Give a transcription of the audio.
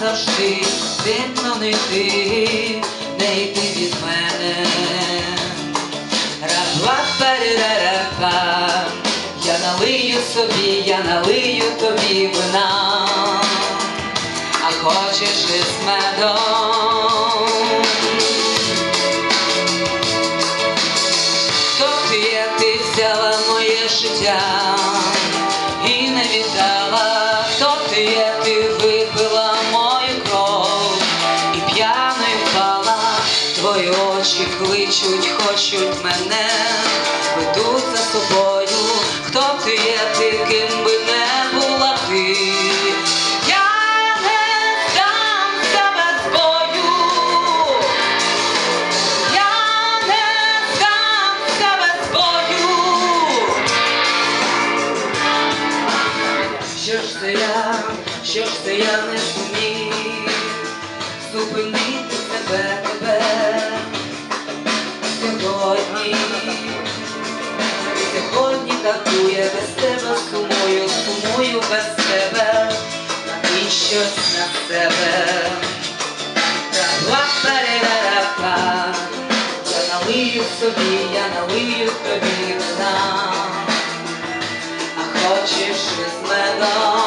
завжди сильно не йти, не йти від мене. Рапа перерапа, я налию собі, я налию тобі вина, а хочеш із медом. Хто ти ти взяла моє життя і не віддала, хто ти ти випила очі кличуть, хочуть мене, ведуть за собою, хто ти є, ти ким би не була ти. Я не дам себе з бою. Я не дам себе з бою. Що ж це я, що ж це я не зумів сьогодні, сьогодні такує без тебе, сумую, сумую без тебе, і щось на себе. Ра-ла-па-ра-ра-па, я налию собі, я налию тобі вина, а хочеш із медом.